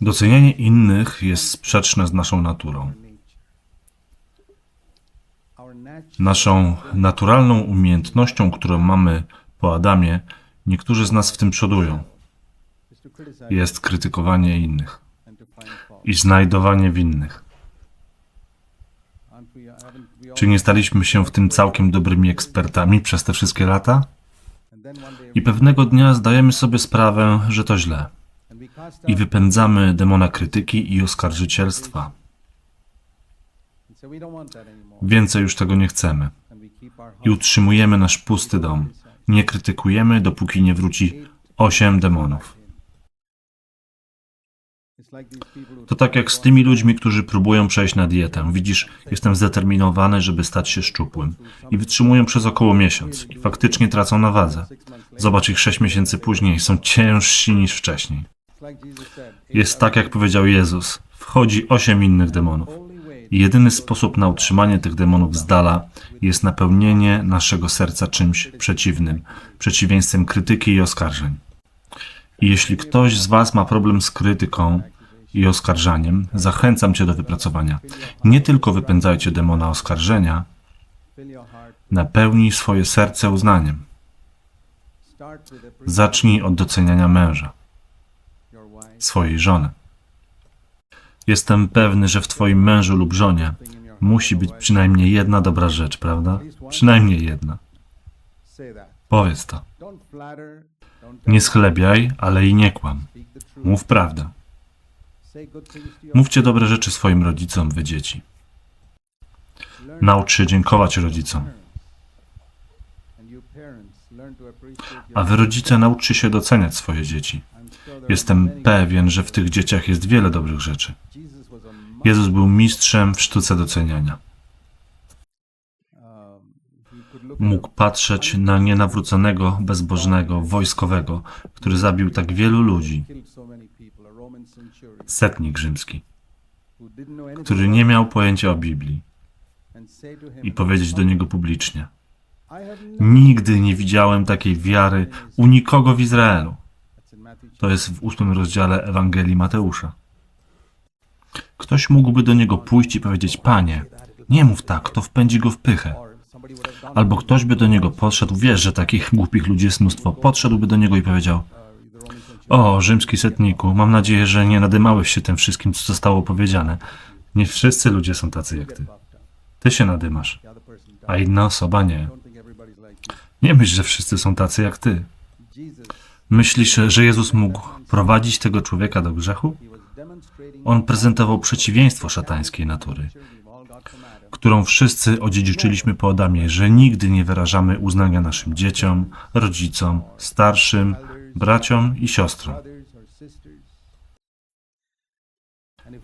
Docenianie innych jest sprzeczne z naszą naturą. Naszą naturalną umiejętnością, którą mamy po Adamie, niektórzy z nas w tym przodują, jest krytykowanie innych i znajdowanie winnych. Czy nie staliśmy się w tym całkiem dobrymi ekspertami przez te wszystkie lata? I pewnego dnia zdajemy sobie sprawę, że to źle. I wypędzamy demona krytyki i oskarżycielstwa. Więcej już tego nie chcemy. I utrzymujemy nasz pusty dom. Nie krytykujemy, dopóki nie wróci osiem demonów. To tak jak z tymi ludźmi, którzy próbują przejść na dietę. Widzisz, jestem zdeterminowany, żeby stać się szczupłym. I wytrzymują przez około miesiąc. I faktycznie tracą na wadze. Zobacz ich sześć miesięcy później. Są ciężsi niż wcześniej. Jest tak, jak powiedział Jezus. Wchodzi osiem innych demonów. Jedyny sposób na utrzymanie tych demonów z dala jest napełnienie naszego serca czymś przeciwnym, przeciwieństwem krytyki i oskarżeń. I jeśli ktoś z Was ma problem z krytyką i oskarżaniem, zachęcam Cię do wypracowania. Nie tylko wypędzajcie demona oskarżenia, napełnij swoje serce uznaniem. Zacznij od doceniania męża, swojej żony. Jestem pewny, że w Twoim mężu lub żonie musi być przynajmniej jedna dobra rzecz, prawda? Przynajmniej jedna. Powiedz to. Nie schlebiaj, ale i nie kłam. Mów prawdę. Mówcie dobre rzeczy swoim rodzicom, wy dzieci. Naucz się dziękować rodzicom. A wy rodzice nauczcie się doceniać swoje dzieci. Jestem pewien, że w tych dzieciach jest wiele dobrych rzeczy. Jezus był mistrzem w sztuce doceniania. Mógł patrzeć na nienawróconego, bezbożnego, wojskowego, który zabił tak wielu ludzi, setnik rzymski, który nie miał pojęcia o Biblii, i powiedzieć do niego publicznie: Nigdy nie widziałem takiej wiary u nikogo w Izraelu. To jest w ósmym rozdziale Ewangelii Mateusza. Ktoś mógłby do niego pójść i powiedzieć: Panie, nie mów tak, to wpędzi go w pychę. Albo ktoś by do niego podszedł, wiesz, że takich głupich ludzi jest mnóstwo, podszedłby do niego i powiedział: O, rzymski setniku, mam nadzieję, że nie nadymałeś się tym wszystkim, co zostało powiedziane. Nie wszyscy ludzie są tacy jak ty. Ty się nadymasz, a inna osoba nie. Nie myśl, że wszyscy są tacy jak ty. Myślisz, że Jezus mógł prowadzić tego człowieka do grzechu? On prezentował przeciwieństwo szatańskiej natury, którą wszyscy odziedziczyliśmy po Adamie, że nigdy nie wyrażamy uznania naszym dzieciom, rodzicom, starszym, braciom i siostrom.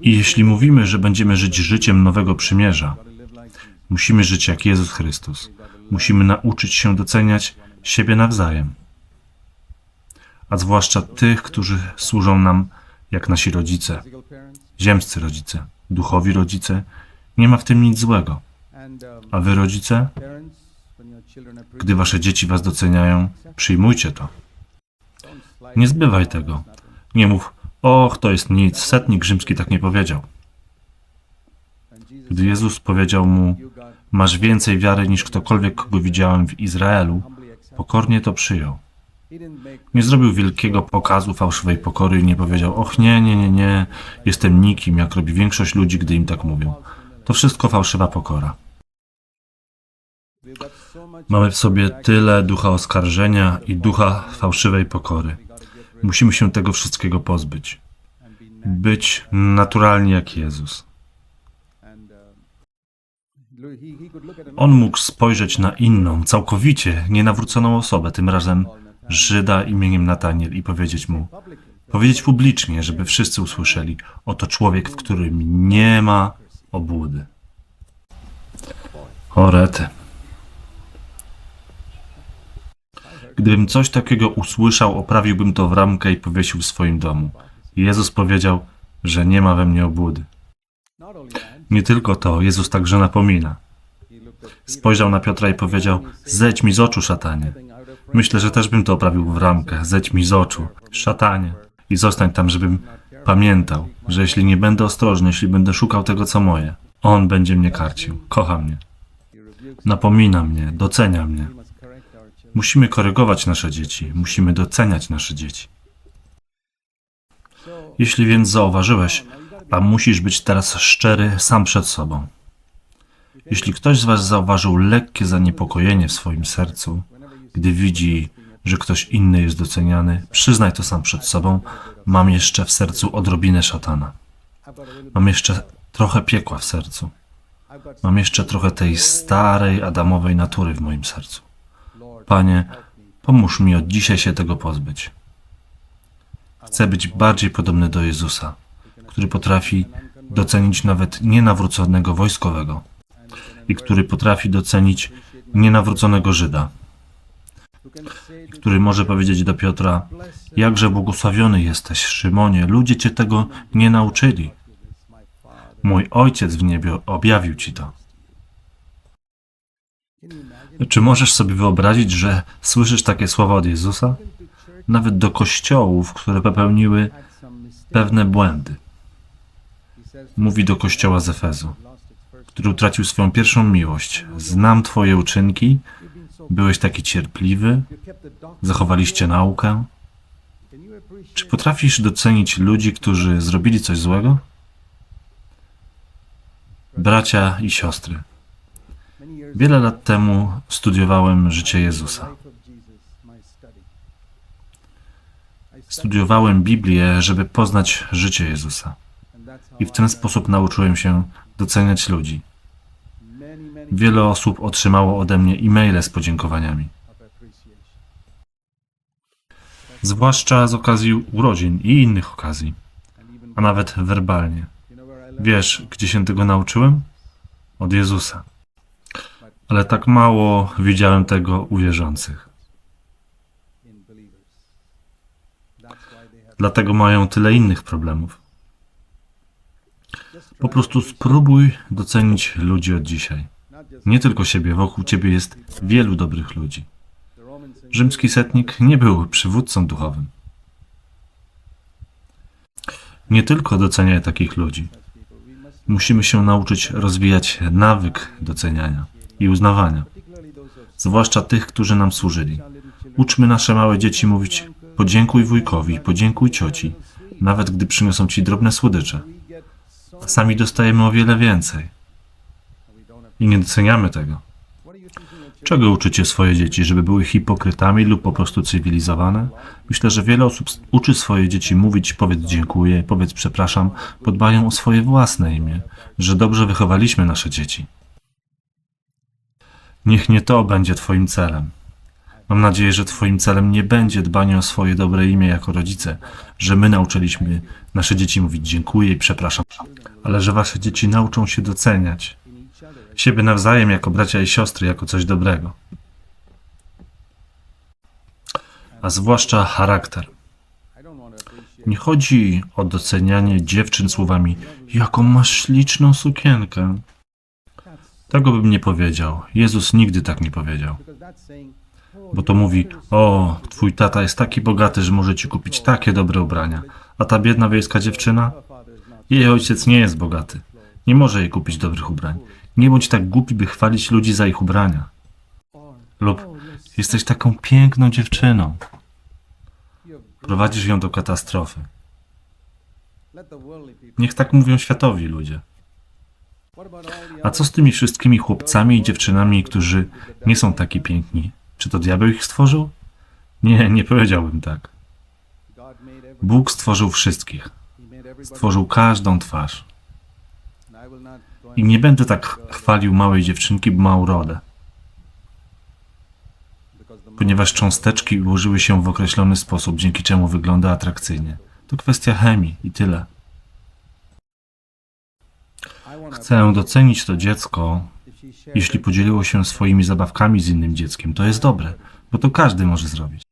I jeśli mówimy, że będziemy żyć życiem nowego przymierza, musimy żyć jak Jezus Chrystus. Musimy nauczyć się doceniać siebie nawzajem a zwłaszcza tych, którzy służą nam jak nasi rodzice, ziemscy rodzice, duchowi rodzice. Nie ma w tym nic złego. A wy, rodzice, gdy wasze dzieci was doceniają, przyjmujcie to. Nie zbywaj tego. Nie mów, och, to jest nic, setnik rzymski tak nie powiedział. Gdy Jezus powiedział mu, masz więcej wiary niż ktokolwiek, kogo widziałem w Izraelu, pokornie to przyjął. Nie zrobił wielkiego pokazu fałszywej pokory i nie powiedział: Och, nie, nie, nie, nie, jestem nikim, jak robi większość ludzi, gdy im tak mówią. To wszystko fałszywa pokora. Mamy w sobie tyle ducha oskarżenia i ducha fałszywej pokory. Musimy się tego wszystkiego pozbyć. Być naturalni jak Jezus. On mógł spojrzeć na inną, całkowicie nienawróconą osobę, tym razem Żyda imieniem Nataniel i powiedzieć mu, powiedzieć publicznie, żeby wszyscy usłyszeli, oto człowiek, w którym nie ma obłudy. Orety. Gdybym coś takiego usłyszał, oprawiłbym to w ramkę i powiesił w swoim domu. Jezus powiedział, że nie ma we mnie obłudy. Nie tylko to, Jezus także napomina. Spojrzał na Piotra i powiedział: Zejdź mi z oczu, szatanie. Myślę, że też bym to oprawił w ramkę. Zejdź mi z oczu. Szatanie. I zostań tam, żebym pamiętał, że jeśli nie będę ostrożny, jeśli będę szukał tego, co moje, On będzie mnie karcił. Kocha mnie. Napomina mnie, docenia mnie. Musimy korygować nasze dzieci, musimy doceniać nasze dzieci. Jeśli więc zauważyłeś, a musisz być teraz szczery sam przed sobą. Jeśli ktoś z Was zauważył lekkie zaniepokojenie w swoim sercu, gdy widzi, że ktoś inny jest doceniany, przyznaj to sam przed sobą. Mam jeszcze w sercu odrobinę szatana. Mam jeszcze trochę piekła w sercu. Mam jeszcze trochę tej starej Adamowej natury w moim sercu. Panie, pomóż mi od dzisiaj się tego pozbyć. Chcę być bardziej podobny do Jezusa, który potrafi docenić nawet nienawróconego wojskowego i który potrafi docenić nienawróconego Żyda, który może powiedzieć do Piotra: Jakże błogosławiony jesteś, Szymonie, ludzie cię tego nie nauczyli. Mój ojciec w niebie objawił ci to. Czy możesz sobie wyobrazić, że słyszysz takie słowa od Jezusa? Nawet do kościołów, które popełniły pewne błędy. Mówi do kościoła z Efezu, który utracił swoją pierwszą miłość. Znam Twoje uczynki, byłeś taki cierpliwy, zachowaliście naukę. Czy potrafisz docenić ludzi, którzy zrobili coś złego? Bracia i siostry, wiele lat temu studiowałem życie Jezusa. Studiowałem Biblię, żeby poznać życie Jezusa. I w ten sposób nauczyłem się doceniać ludzi. Wiele osób otrzymało ode mnie e-maile z podziękowaniami. Zwłaszcza z okazji urodzin i innych okazji, a nawet werbalnie. Wiesz, gdzie się tego nauczyłem? Od Jezusa. Ale tak mało widziałem tego u wierzących. Dlatego mają tyle innych problemów. Po prostu spróbuj docenić ludzi od dzisiaj. Nie tylko siebie, wokół ciebie jest wielu dobrych ludzi. Rzymski setnik nie był przywódcą duchowym. Nie tylko doceniaj takich ludzi. Musimy się nauczyć rozwijać nawyk doceniania i uznawania, zwłaszcza tych, którzy nam służyli. Uczmy nasze małe dzieci mówić podziękuj wujkowi, podziękuj cioci, nawet gdy przyniosą ci drobne słodycze. Sami dostajemy o wiele więcej i nie doceniamy tego. Czego uczycie swoje dzieci, żeby były hipokrytami lub po prostu cywilizowane? Myślę, że wiele osób uczy swoje dzieci mówić powiedz dziękuję, powiedz przepraszam, podbają o swoje własne imię, że dobrze wychowaliśmy nasze dzieci. Niech nie to będzie Twoim celem. Mam nadzieję, że Twoim celem nie będzie dbanie o swoje dobre imię jako rodzice, że my nauczyliśmy nasze dzieci mówić dziękuję i przepraszam, ale że Wasze dzieci nauczą się doceniać siebie nawzajem jako bracia i siostry, jako coś dobrego. A zwłaszcza charakter. Nie chodzi o docenianie dziewczyn słowami, jaką masz śliczną sukienkę. Tego bym nie powiedział. Jezus nigdy tak nie powiedział. Bo to mówi, o, twój tata jest taki bogaty, że może ci kupić takie dobre ubrania. A ta biedna wiejska dziewczyna? Jej ojciec nie jest bogaty. Nie może jej kupić dobrych ubrań. Nie bądź tak głupi, by chwalić ludzi za ich ubrania. Lub jesteś taką piękną dziewczyną. Prowadzisz ją do katastrofy. Niech tak mówią światowi ludzie. A co z tymi wszystkimi chłopcami i dziewczynami, którzy nie są taki piękni? Czy to diabeł ich stworzył? Nie, nie powiedziałbym tak. Bóg stworzył wszystkich. Stworzył każdą twarz. I nie będę tak chwalił małej dziewczynki, bo ma urodę. Ponieważ cząsteczki ułożyły się w określony sposób, dzięki czemu wygląda atrakcyjnie. To kwestia chemii i tyle. Chcę docenić to dziecko, jeśli podzieliło się swoimi zabawkami z innym dzieckiem. To jest dobre, bo to każdy może zrobić.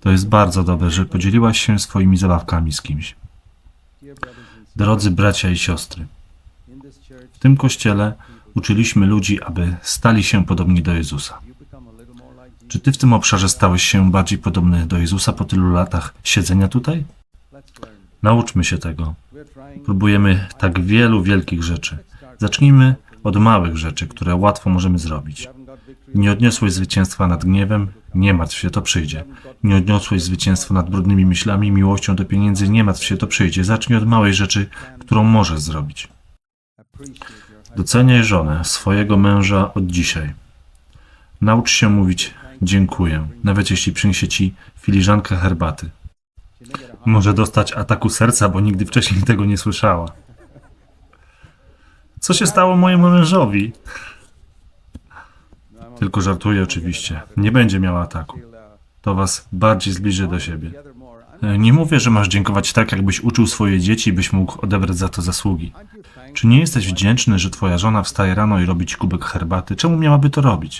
To jest bardzo dobre, że podzieliłaś się swoimi zabawkami z kimś. Drodzy bracia i siostry, tym kościele uczyliśmy ludzi, aby stali się podobni do Jezusa. Czy ty w tym obszarze stałeś się bardziej podobny do Jezusa po tylu latach siedzenia tutaj? Nauczmy się tego. Próbujemy tak wielu wielkich rzeczy. Zacznijmy od małych rzeczy, które łatwo możemy zrobić. Nie odniosłeś zwycięstwa nad gniewem? Nie martw się, to przyjdzie. Nie odniosłeś zwycięstwa nad brudnymi myślami, miłością do pieniędzy? Nie martw się, to przyjdzie. Zacznij od małej rzeczy, którą możesz zrobić. Doceniaj żonę, swojego męża od dzisiaj. Naucz się mówić dziękuję, nawet jeśli przyniesie ci filiżankę herbaty. Może dostać ataku serca, bo nigdy wcześniej tego nie słyszała. Co się stało mojemu mężowi? Tylko żartuję oczywiście. Nie będzie miała ataku. To was bardziej zbliży do siebie. E, Nie mówię, że masz dziękować tak, jakbyś uczył swoje dzieci, byś mógł odebrać za to zasługi. Czy nie jesteś wdzięczny, że twoja żona wstaje rano i robi ci kubek herbaty? Czemu miałaby to robić?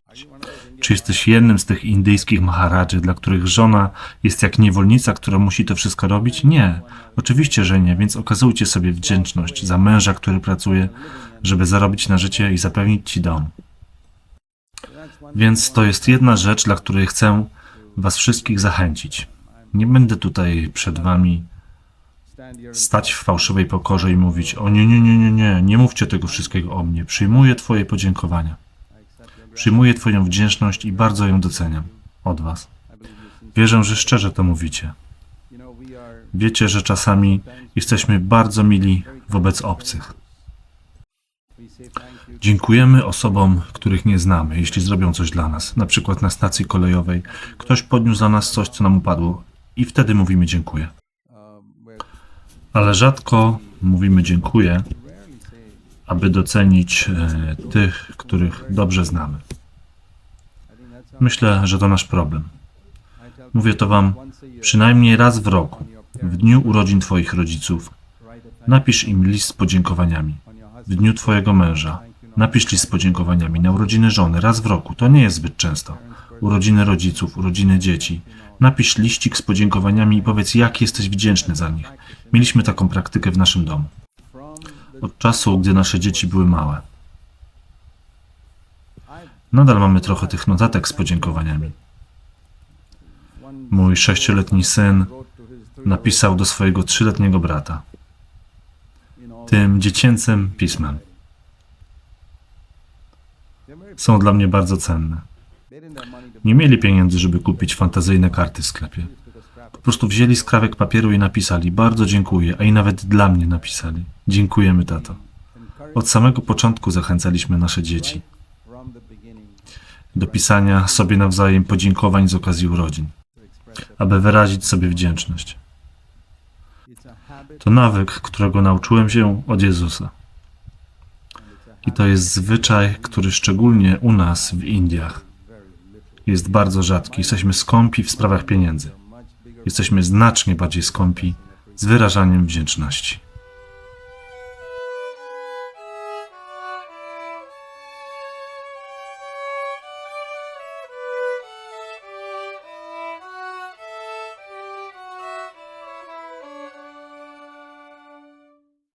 Czy jesteś jednym z tych indyjskich maharadży, dla których żona jest jak niewolnica, która musi to wszystko robić? Nie. Oczywiście, że nie, więc okazujcie sobie wdzięczność za męża, który pracuje, żeby zarobić na życie i zapewnić ci dom. Więc to jest jedna rzecz, dla której chcę was wszystkich zachęcić. Nie będę tutaj przed wami stać w fałszywej pokorze i mówić: O nie, nie, nie, nie, nie, nie mówcie tego wszystkiego o mnie. Przyjmuję Twoje podziękowania. Przyjmuję Twoją wdzięczność i bardzo ją doceniam od Was. Wierzę, że szczerze to mówicie. Wiecie, że czasami jesteśmy bardzo mili wobec obcych. Dziękujemy osobom, których nie znamy, jeśli zrobią coś dla nas. Na przykład na stacji kolejowej ktoś podniósł za nas coś, co nam upadło, i wtedy mówimy dziękuję. Ale rzadko mówimy dziękuję, aby docenić e, tych, których dobrze znamy. Myślę, że to nasz problem. Mówię to Wam przynajmniej raz w roku, w dniu urodzin Twoich rodziców. Napisz im list z podziękowaniami. W dniu Twojego męża. Napisz list z podziękowaniami na urodziny żony raz w roku. To nie jest zbyt często. Urodziny rodziców, urodziny dzieci. Napisz liścik z podziękowaniami i powiedz, jak jesteś wdzięczny za nich. Mieliśmy taką praktykę w naszym domu. Od czasu, gdy nasze dzieci były małe. Nadal mamy trochę tych notatek z podziękowaniami. Mój sześcioletni syn napisał do swojego trzyletniego brata tym dziecięcym pismem. Są dla mnie bardzo cenne. Nie mieli pieniędzy, żeby kupić fantazyjne karty w sklepie. Po prostu wzięli skrawek papieru i napisali bardzo dziękuję, a i nawet dla mnie napisali. Dziękujemy, tato. Od samego początku zachęcaliśmy nasze dzieci do pisania sobie nawzajem podziękowań z okazji urodzin, aby wyrazić sobie wdzięczność. To nawyk, którego nauczyłem się od Jezusa. I to jest zwyczaj, który szczególnie u nas w Indiach jest bardzo rzadki. Jesteśmy skąpi w sprawach pieniędzy. Jesteśmy znacznie bardziej skąpi z wyrażaniem wdzięczności.